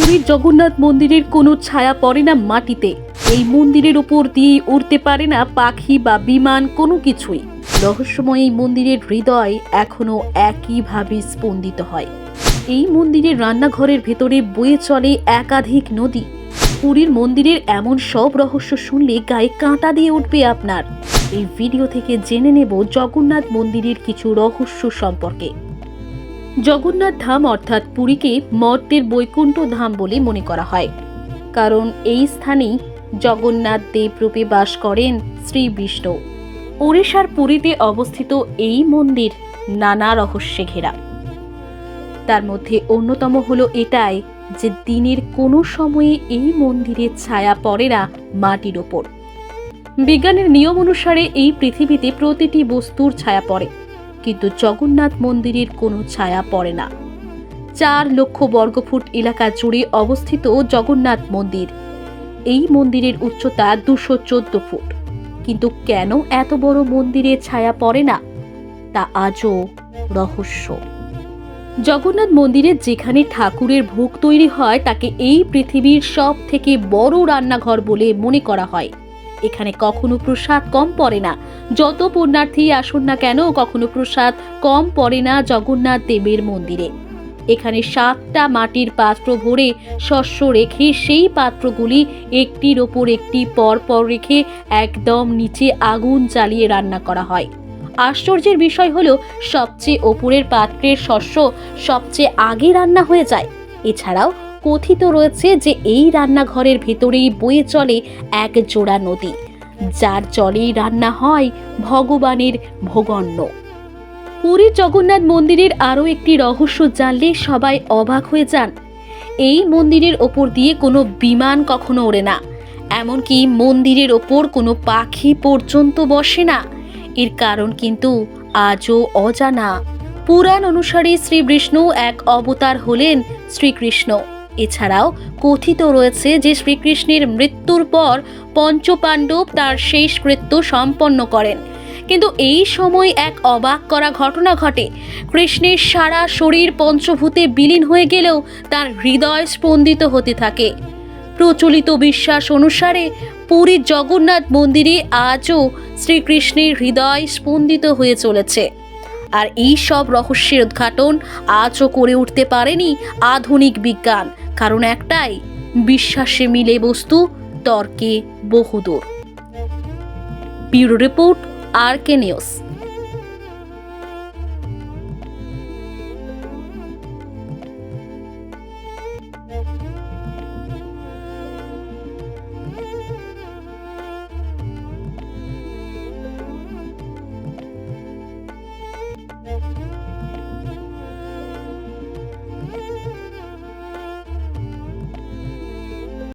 পুরীর জগন্নাথ মন্দিরের কোনো ছায়া পড়ে না মাটিতে। এই মন্দিরের উপর দিয়ে উড়তে পারে না পাখি বা বিমান কোনো কিছুই। রহস্যময় এই মন্দিরের হৃদয় এখনও একইভাবে স্পন্দিত হয়। এই মন্দিরের রান্নাঘরের ভেতরে বয়ে চলে একাধিক নদী। পুরীর মন্দিরের এমন সব রহস্য শুনলে গায়ে কাঁটা দিয়ে উঠবে আপনার। এই ভিডিও থেকে জেনে নেব জগন্নাথ মন্দিরের কিছু রহস্য সম্পর্কে। জগন্নাথ ধাম অর্থাৎ পুরীকে মর্তের বৈকুণ্ঠ ধাম বলে মনে করা হয়। কারণ এই স্থানেই জগন্নাথ দেবরূপে বাস করেন শ্রী বিষ্ণু। ওড়িশার পুরীতে অবস্থিত এই মন্দির নানা রহস্যে ঘেরা। তার মধ্যে অন্যতম হলো এটাই যে দিনের কোনো সময়ে এই মন্দিরের ছায়া পড়ে না মাটির ওপর। বিজ্ঞানের নিয়ম অনুসারে এই পৃথিবীতে প্রতিটি বস্তুর ছায়া পড়ে। কিন্তু জগন্নাথ মন্দিরের কোনো ছায়া পড়ে না। চার লক্ষ বর্গফুট এলাকা জুড়ে অবস্থিত জগন্নাথ মন্দির। এই মন্দিরের উচ্চতা দুশো চোদ্দ ফুট। কিন্তু কেন এত বড় মন্দিরে ছায়া পড়ে না? তা আজও রহস্য। জগন্নাথ মন্দিরে যেখানে ঠাকুরের ভোগ তৈরি হয়, তাকে এই পৃথিবীর সব থেকে বড় রান্নাঘর বলে মনে করা হয়। এখানে কখনো প্রসাদ কম পড়ে না। যত পুণ্যার্থী আসুন না কেন, কখনো প্রসাদ কম পড়ে না জগন্নাথ দেবের মন্দিরে। এখানে সাতটা মাটির পাত্র ভরে শস্য রেখে সেই পাত্রগুলি একটির ওপর একটি পর পর রেখে একদম নিচে আগুন জ্বালিয়ে রান্না করা হয়। আশ্চর্যের বিষয় হলো, সবচেয়ে ওপরের পাত্রের শস্য সবচেয়ে আগে রান্না হয়ে যায়। এছাড়াও কথিত রয়েছে যে এই রান্নাঘরের ভেতরেই বয়ে চলে এক জোড়া নদী। যার জলেই রান্না হয় ভগবানের ভোগন্ন পুরীর জগন্নাথ মন্দিরের আরও একটি রহস্য জানলে সবাই অবাক হয়ে যান। এই মন্দিরের ওপর দিয়ে কোনো বিমান কখনো ওড়ে না। এমনকি মন্দিরের ওপর কোনো পাখি পর্যন্ত বসে না। এর কারণ কিন্তু আজও অজানা। পুরাণ অনুসারে শ্রী বিষ্ণু এক অবতার হলেন শ্রীকৃষ্ণ। এছাড়াও কথিত রয়েছে যে শ্রীকৃষ্ণের মৃত্যুর পর পঞ্চপাণ্ডব তার শেষ কৃত্য সম্পন্ন করেন। কিন্তু এই সময় এক অবাক করা ঘটনা ঘটে। কৃষ্ণের সারা শরীর পঞ্চভূতে বিলীন হয়ে গেলেও তার হৃদয় স্পন্দিত হতে থাকে। প্রচলিত বিশ্বাস অনুসারে পুরীর জগন্নাথ মন্দিরে আজও শ্রীকৃষ্ণের হৃদয় স্পন্দিত হয়ে চলেছে। আর এই সব রহস্যের উদ্ঘাটন আজও করে উঠতে পারেনি আধুনিক বিজ্ঞান। কারণ একটাই বিশ্বাসে মিলে বস্তু তর্কে বহুদূর। Bureau report R K news.